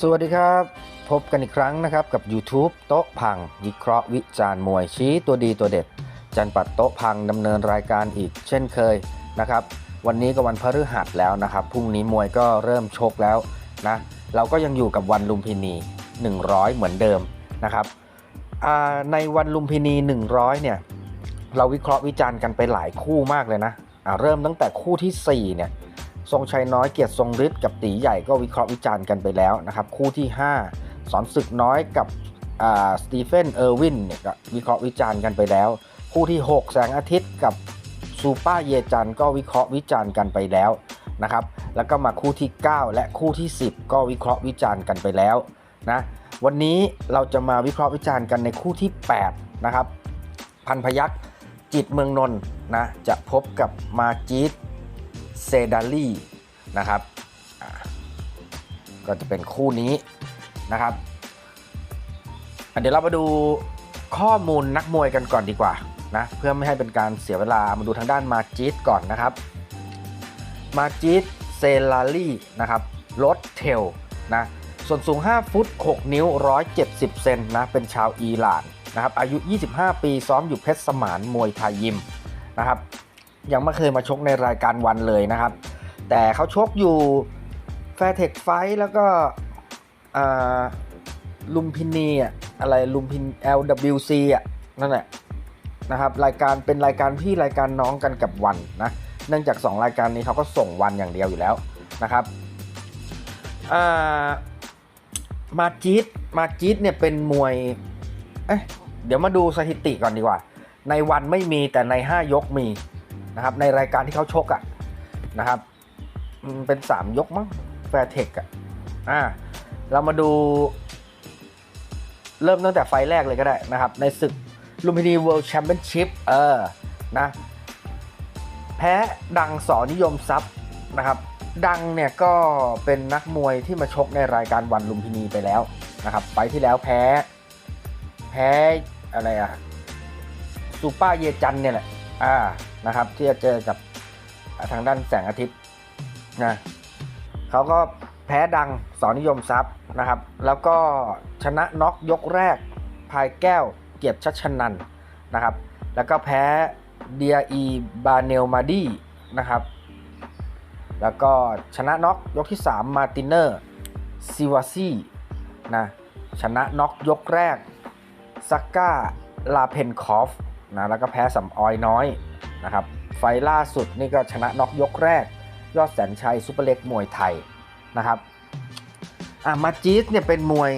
สวัสดีครับ พบกันอีกครั้งนะครับกับ YouTube โต๊ะพัง วิเคราะห์วิจารณ์มวยชี้ตัวดีตัวเด็ด จันปัดโต๊ะพังดำเนินรายการอีกเช่นเคยนะครับ วันนี้ก็วันพฤหัสแล้วนะครับพรุ่งนี้มวยก็เริ่มชกแล้วนะเราก็ยังอยู่กับวันลุมพินี 100 เหมือนเดิมนะครับในวันลุมพินี 100 เนี่ยเราวิเคราะห์วิจารณ์กันไปหลายคู่มากเลยนะอ่าเริ่มตั้งแต่คู่ทีสี่4เนี่ย ทรงชัยน้อยเกียรติทรงฤทธิ์กับตีใหญ่ก็วิเคราะห์วิจารณ์กันไปแล้วนะครับ คู่ที่ 5 สอนศึกน้อยกับสตีเฟนเออร์วินเนี่ยก็วิเคราะห์วิจารณ์กันไปแล้ว คู่ที่ 6 แสงอาทิตย์กับซูเปอร์เยจันก็วิเคราะห์วิจารณ์กันไปแล้วนะครับแล้วก็มาคู่ที่ 9 และคู่ที่ 10 ก็วิเคราะห์วิจารณ์กันไปแล้วนะวันนี้เราจะมาวิเคราะห์วิจารณ์กันในคู่ที่ 8 นะครับ พันพยักษ์จิตเมืองนนนะจะพบกับมาจีด เซดาลีนะครับก็จะเป็นคู่นี้นะครับเดี๋ยวเรามาดูข้อมูลนักมวยกันก่อนดีกว่านะเพื่อไม่ให้เป็นการเสียเวลามาดูทางด้านมาจิตก่อนนะครับมาจิตเซลาลีนะครับรถเทลนะส่วนสูง 5 ฟุต 6 นิ้ว 170 เซนนะเป็นชาวอิหร่านนะครับอายุ 25 ปีซ้อมอยู่เพชรสมานมวยไทยยิมนะครับ ยังไม่เคยมาชกในรายการวันเลยนะครับ แต่เขาชกอยู่แฟร์เทคไฟแล้วก็ลุมพินีอะอะไรลุมพิน LWC อะนั่นแหละนะครับรายการเป็นรายการพี่รายการน้องกันกับวันนะเนื่องจาก 2 รายการนี้เขาก็ส่งวันอย่างเดียวอยู่แล้วนะครับมาจีดมาจีดเนี่ยเป็นมวยเอ๊ะเดี๋ยวมาดูสถิติก่อนดีกว่า ในวันไม่มีแต่ใน 5 ยกมี นะครับในรายการที่เขาชกอะ่ะนะครับเป็น 3 ยกมั้งแฟร์เทคอะอ่าเรามาดูเริ่มตั้งแต่ไฟแรกเลยก็ได้นะครับ ในศึกลุมพินีเวิลด์แชมเปี้ยนชิพเออนะแพ้ดังสอนิยมทรัพย์นะครับ ดังเนี่ยก็เป็นนักมวยที่มาชกในรายการวันลุมพินีไปแล้วนะครับไฟล์ที่แล้วแพ้ แพ้อะไรอะซูเปอร์เยจันเนี่ยแหละานะครับ ที่จะเจอกับทางด้านแสงอาทิตย์นะเขาก็แพ้ดังสอนิยมทรัพย์นะครับ แล้วก็ชนะน็อกยกแรกพายแก้วเกียรติชัชนันนะครับ แล้วก็แพ้เดียอีบาเนลมาดีนะครับ แล้วก็ชนะน็อกยกที่ 3 มาติเนอร์ซิวาซีนะชนะน็อกยกแรกซักก้าลาเพนคอฟ นะแล้วก็แพ้สำออยน้อยนะครับไฟล่าสุดนี่ก็ชนะน็อกยกแรก ยอดแสนชัยซุปเปอร์เล็กมวยไทยนะครับอะมาจีสเนี่ยเป็นมวย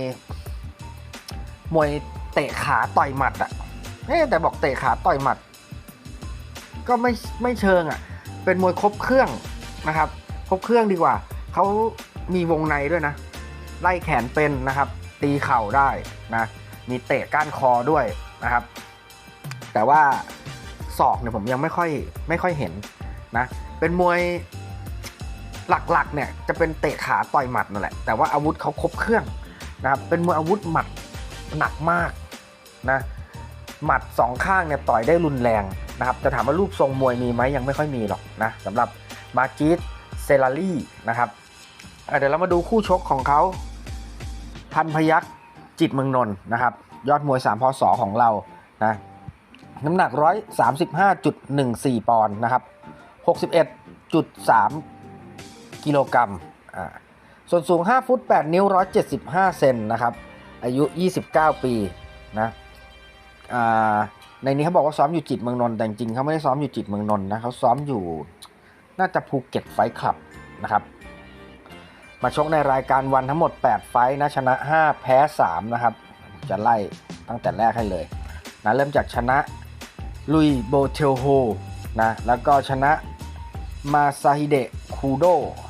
มวยเตะขาต่อยหมัดอะเอ๊ะแต่บอกเตะขาต่อยหมัด ก็ไม่ไม่เชิงอะเป็นมวยครบเครื่องนะครับครบเครื่องดีกว่าเขามีวงในด้วยนะ ไล่แขนเป็นนะครับ ตีเข่าได้นะมีเตะก้านคอด้วยนะครับ แต่ว่าศอกเนี่ยผมยังไม่ค่อยไม่ค่อยเห็นนะเป็นมวยหลักๆเนี่ยจะเป็นเตะขาต่อยหมัดนั่นแหละแต่ว่าอาวุธเขาครบเครื่องนะครับเป็นมวยอาวุธหมัดหนักมากนะหมัดสองข้างเนี่ยต่อยได้รุนแรงนะครับจะถามว่ารูปทรงมวยมีไหมยังไม่ค่อยมีหรอกนะสำหรับมาจิตเซลารีนะครับเดี๋ยวเรามาดูคู่ชกของเขาพันพยักษ์จิตเมืองนนนะครับ ยอดมวย3พศของเรานะ น้ำหนัก 135.14 ปอนด์นะครับ 61.3 กิโลกรัมอ่าส่วนสูง 5 ฟุต 8 นิ้ว 175 เซนนะครับ อายุ 29 ปีนะอ่าในนี้เขาบอกว่าซ้อมอยู่จิตเมืองนนท์แต่จริงเขาไม่ได้ซ้อมอยู่จิตเมืองนนท์นะเขาซ้อมอยู่น่าจะภูเก็ตไฟคลับนะครับ มาชกในรายการวันทั้งหมด 8 ไฟนะชนะ 5 แพ้ 3 นะครับ จะไล่ตั้งแต่แรกให้เลยนะเริ่มจากชนะ ลุยโบเทลโฮนะแล้วก็ชนะมาซาฮิเดะคูโด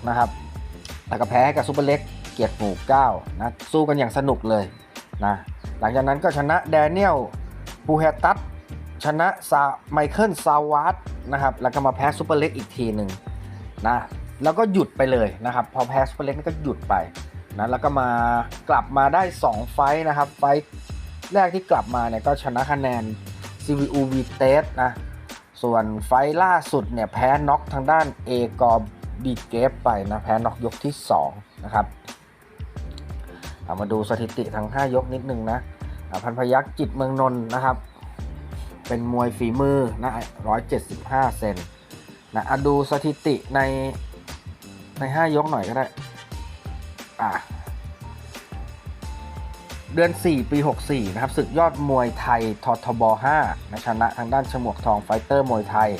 นะครับแล้วก็แพ้กับซูเปอร์เล็กเกียรติหมู่9นะสู้กันอย่างสนุกเลยนะหลังจากนั้นก็ชนะแดเนียลปูเฮตัสชนะซาไมเคิลซาวาร์ดนะครับแล้วก็มาแพ้ซูเปอร์เล็กอีกทีหนึ่งนะแล้วก็หยุดไปเลยนะครับพอแพ้ซูเปอร์เล็กนี่ก็หยุดไปนะแล้วก็มากลับมาได้ 2 ไฟท์นะครับไฟแรกที่กลับมาเนี่ยก็ชนะคะแนน CVU v t e s นะส่วนไฟล่าสุดเนี่ยแพ้น็อกทางด้านเอกอบีเกฟไปนะแพ้น็อกยกที่ 2 นะครับเอามาดูสถิติทั้ง 5 ยกนิดนึงนะพันพยักษ์จิตเมืองนนท์นะครับ เป็นมวยฝีมือนะ175 เซนนะอะดูสถิติในใน 5 ยกหน่อยก็ได้ อะ เดือน 4 ปี 64 นะครับศึกยอดมวยไทยททบ 5 นะชนะทางด้านฉมวกทองไฟเตอร์มวยไทย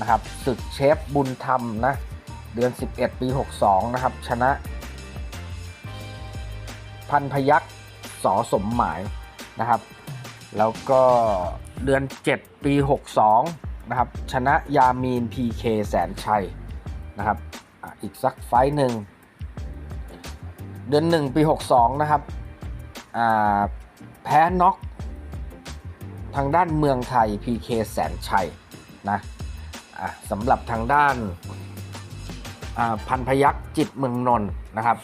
นะครับศึกเชฟบุญธรรมนะเดือน 11 ปี 62 นะครับชนะ พันพยักษ์สอสมหมายนะครับ แล้วก็เดือน 7 ปี 62 นะครับชนะยามีน PK แสนชัยนะครับอีกสักไฟหนึ่ง เดือน 1 ปี 62 นะครับ แพ้น็อกทางด้านเมืองไทย PK แสนชัยนะะสำหรับทางด้านพันพยักษ์จิตเมืองนนท์นะครับ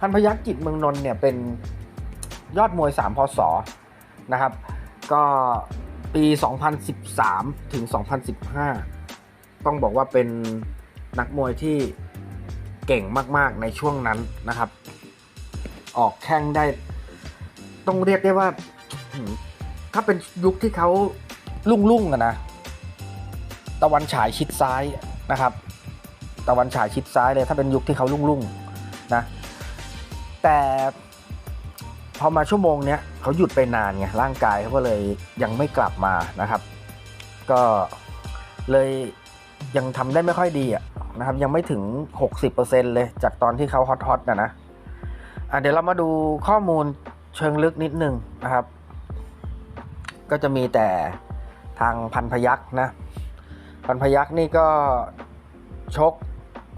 พันพยักษ์จิตเมืองนนท์เนี่ยเป็นยอดมวย 3 พศนะครับ ก็ปี 2013 ถึง 2015 ต้องบอกว่าเป็นนักมวยที่เก่งมาก ๆ ในช่วงนั้นนะครับ ออกแข้งได้ ต้องเรียกได้ว่า ถ้าเป็นยุคที่เขาลุ่งๆอะนะ ตะวันฉายชิดซ้ายนะครับ ตะวันฉายชิดซ้ายเลย ถ้าเป็นยุคที่เขาลุ่งๆนะ แต่พอมาชั่วโมงเนี้ยเขาหยุดไปนานไงร่างกายเขาก็เลยยังไม่กลับมานะครับ ก็เลยยังทำได้ไม่ค่อยดีอะนะครับ ยังไม่ถึง 60%เลยจากตอนที่เขาฮอตๆนะนะอะเดี๋ยวเรามาดูข้อมูล เชิงลึกนิดนึงนะครับ ก็จะมีแต่ทางพันพยักษ์นะ พันพยักษ์นี่ก็ชก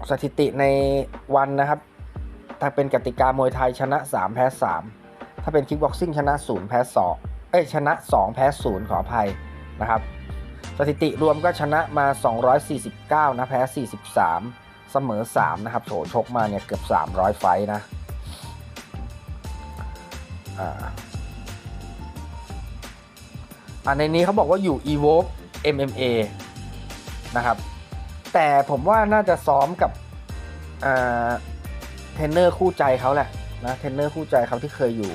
สถิติในวันนะครับ ถ้าเป็นกติกามวยไทยชนะ 3 แพ้ 3 ถ้าเป็นคิกบ็อกซิ่งชนะ 0 แพ้2เอ้ยชนะ 2 แพ้ 0 ขออภัยนะครับ สถิติรวมก็ชนะมา 249 นะ แพ้ 43 เสมอ 3 นะครับโฉชกมาเนี่ยเกือบ 300 ไฟนะ อ่าในนี้เขาบอกว่าอยู่ Evoke MMA นะครับ แต่ผมว่าน่าจะซ้อมกับเทรนเนอร์คู่ใจเขาแหละนะเทรนเนอร์คู่ใจเขาที่เคยอยู่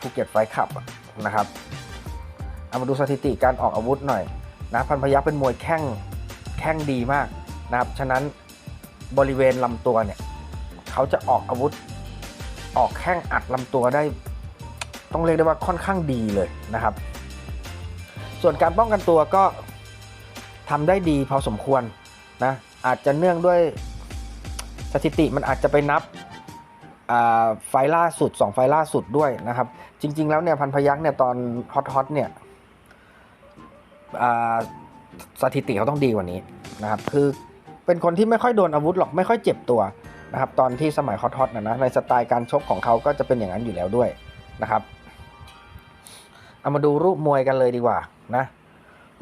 ภูเก็ตไฟท์คลับนะครับเอามาดูสถิติการออกอาวุธหน่อยนะพันพยักเป็นมวยแข้งแข้งดีมากนะครับ ฉะนั้นบริเวณลำตัวเนี่ย เขาจะออกอาวุธ ออกแข้งอัดลำตัวได้ ต้องเรียกได้ว่าค่อนข้างดีเลยนะครับ ส่วนการป้องกันตัวก็ทำได้ดีพอสมควรนะอาจจะเนื่องด้วยสถิติมันอาจจะไปนับไฟล่าสุด 2 ไฟล่าสุดด้วยนะครับ จริง ๆ แล้วเนี่ยพันพยักเนี่ยตอนฮอตฮอตเนี่ยสถิติเขาต้องดีกว่านี้นะครับ คือเป็นคนที่ไม่ค่อยโดนอาวุธหรอกไม่ค่อยเจ็บตัว นะครับตอนที่สมัยฮอตฮอตนะนะในสไตล์การชกของเขาก็จะเป็นอย่างนั้นอยู่แล้วด้วยนะครับ เอามาดูรูปมวยกันเลยดีกว่านะ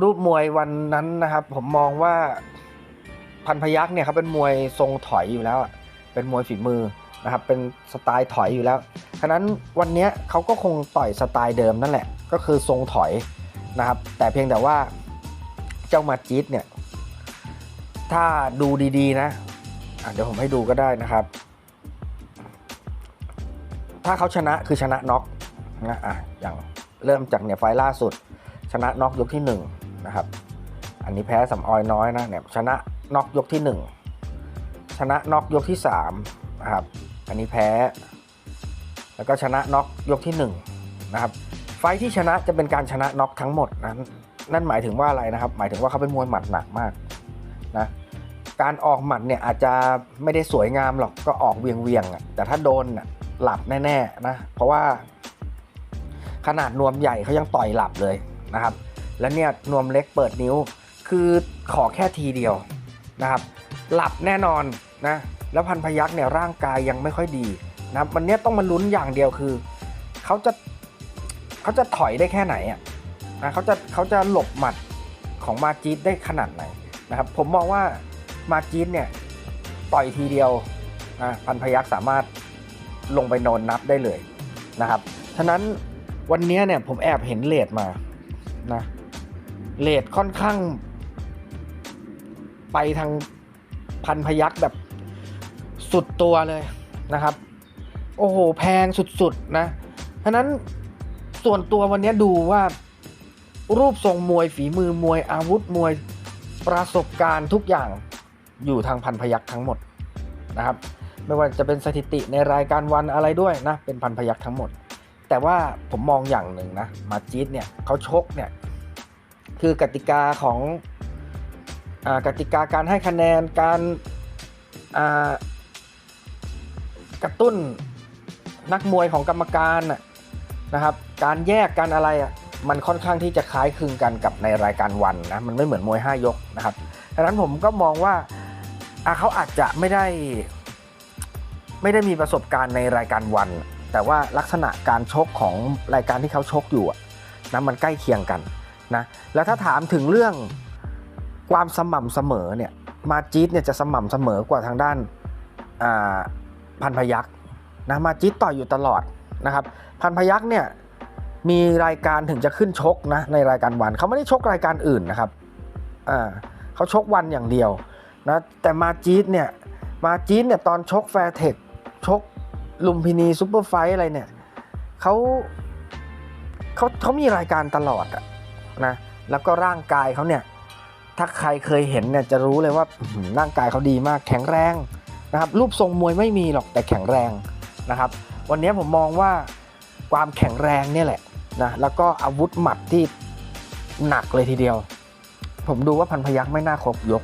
รูปมวยวันนั้นนะครับ ผมมองว่าพันพยักษ์เนี่ยเขาเป็นมวยทรงถอยอยู่แล้วเป็นมวยฝีมือนะครับเป็นสไตล์ถอยอยู่แล้วฉะนั้นวันนี้เขาก็คงต่อยสไตล์เดิมนั่นแหละ ก็คือทรงถอยนะครับ แต่เพียงแต่ว่าเจ้ามาจิตเนี่ยถ้าดูดีๆนะ เดี๋ยวผมให้ดูก็ได้นะครับ ถ้าเขาชนะคือชนะน็อกนะอะอย่างเริ่มจากเนี่ยไฟล่าสุด ชนะน็อกยกที่1นะครับ อันนี้แพ้สำออยน้อยนะเนี่ยชนะน็อกยกที่ 1 ชนะน็อกยกที่3นะครับ อันนี้แพ้ แล้วก็ชนะน็อกยกที่1นะครับ ไฟท์ที่ชนะจะเป็นการชนะน็อกทั้งหมดนั้นนั่นหมายถึงว่าอะไรนะครับ หมายถึงว่าเขาเป็นมวยหมัดหนักมากนะ การออกหมัดเนี่ยอาจจะไม่ได้สวยงามหรอกก็ออกเวียงเวียงๆอะแต่ถ้าโดนน่ะหลับแน่ๆนะเพราะว่า ขนาดนวมใหญ่เขายังต่อยหลับเลยนะครับ แล้วเนี่ยนวมเล็กเปิดนิ้ว คือขอแค่ทีเดียวนะครับ หลับแน่นอนนะแล้วพันพยักเนี่ยร่างกายยังไม่ค่อยดีนะครันเนี้ยต้องมาลุ้นอย่างเดียวคือเขาจะเขาจะถอยได้แค่ไหนอะนะเขาจะเขาจะหลบหมัดของมาจีดได้ขนาดไหนนะครับ ผมมองว่า มาจีดเนี่ยต่อยทีเดียวนะพันพยักสามารถลงไปนอนนับได้เลยนะครับฉะนั้นวันนี้เนี่ยผมแอบเห็นเลทมานะเลทค่อนข้าง ไปทางพันพยักแบบสุดตัวเลยนะครับ โอ้โห แพงสุดๆนะฉะนั้นส่วนตัววันนี้ดูว่ารูปทรงมวยฝีมือมวยอาวุธมวยประสบการณ์ทุกอย่าง อยู่ทางพันพยักทั้งหมดนะครับ ไม่ว่าจะเป็นสถิติในรายการวันอะไรด้วยนะ เป็นพันพยักทั้งหมด แต่ว่าผมมองอย่างหนึ่งนะ มาจีดเนี่ยเขาชกเนี่ย คือกติกาของอกติกาการให้คะแนนการกระตุ้นนักมวยของกรรมการนะครับ การแยกการอะไรอะมันค่อนข้างที่จะคล้ายคลึงกันกับในรายการวันนะ มันไม่เหมือนมวย 5 ยกนะครับดังนั้นผมก็มองว่า เขาอาจจะไม่ได้ ไม่ได้มีประสบการณ์ในรายการวัน แต่ว่าลักษณะการชกของรายการที่เขาชกอยู่นะมันใกล้เคียงกันนะแล้วถ้าถามถึงเรื่องความสม่ำเสมอเนี่ยมาจีดเนี่ยจะสม่ำเสมอกว่าทางด้านพันพยักษ์นะมาจีดต่อยอยู่ตลอดนะครับ พันพยักษ์เนี่ยมีรายการถึงจะขึ้นชกนะในรายการวันเขาไม่ได้ชกรายการอื่นนะครับเขาชกวันอย่างเดียว นะแต่มาจีดเนี่ยมาจีดเนี่ยตอนชกแฟร์เทคชกลุมพินีซูเปอร์ไฟอะไรเนี่ยเขาเขาเขามีรายการตลอดอะนะแล้วก็ร่างกายเขาเนี่ยถ้าใครเคยเห็นเนี่ยจะรู้เลยว่าร่างกายเขาดีมากแข็งแรงนะครับรูปทรงมวยไม่มีหรอกแต่แข็งแรงนะครับ วันนี้ผมมองว่าความแข็งแรงเนี่ยแหละนะแล้วก็อาวุธหมัดที่หนักเลยทีเดียว ผมดูว่าพันพยักษ์ไม่น่าครบยก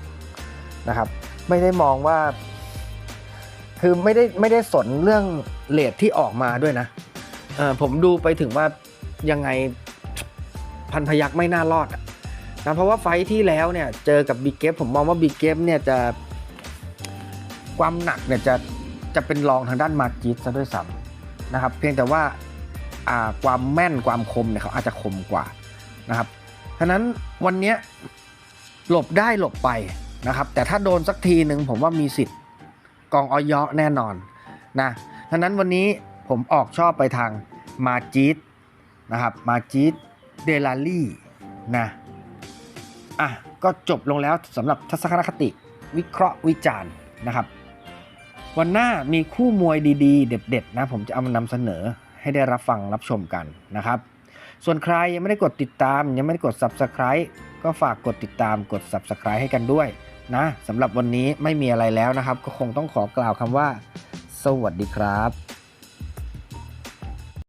นะครับ ไม่ได้มองว่า คือไม่ได้ไม่ได้สนเรื่องเลทที่ออกมาด้วยนะเออผมดูไปถึงว่ายังไงพันพยักไม่น่ารอดนะเพราะว่าไฟที่แล้วเนี่ยเจอกับบิ๊กเกฟผมมองว่าบิ๊กเกฟเนี่ยจะความหนักเนี่ยจะจะเป็นรองทางด้านมาจิตซะด้วยซ้ำนะครับ เพียงแต่ว่าอ่าความแม่นความคมเนี่ยเขาอาจจะคมกว่านะครับฉะนั้นวันนี้หลบได้หลบไป นะครับ แต่ถ้าโดนสักทีหนึ่งผมว่ามีสิทธิ์กองออยแน่นอนนะดังนั้นวันนี้ผมออกชอบไปทางมาจิตนะครับมาจิตเดลาลี่นะอะก็จบลงแล้วสำหรับทัศนคติวิเคราะห์วิจารณ์นะครับ วันหน้ามีคู่มวยดีๆ เด็ดๆนะผมจะเอามานำเสนอให้ได้รับฟังรับชมกันนะครับ ส่วนใครยังไม่ได้กดติดตามยังไม่ได้กด Subscribe ก็ฝากกดติดตามกด Subscribe ให้กันด้วย นะสำหรับวันนี้ไม่มีอะไรแล้วนะครับ ก็คงต้องขอกล่าวคำว่า สวัสดีครับ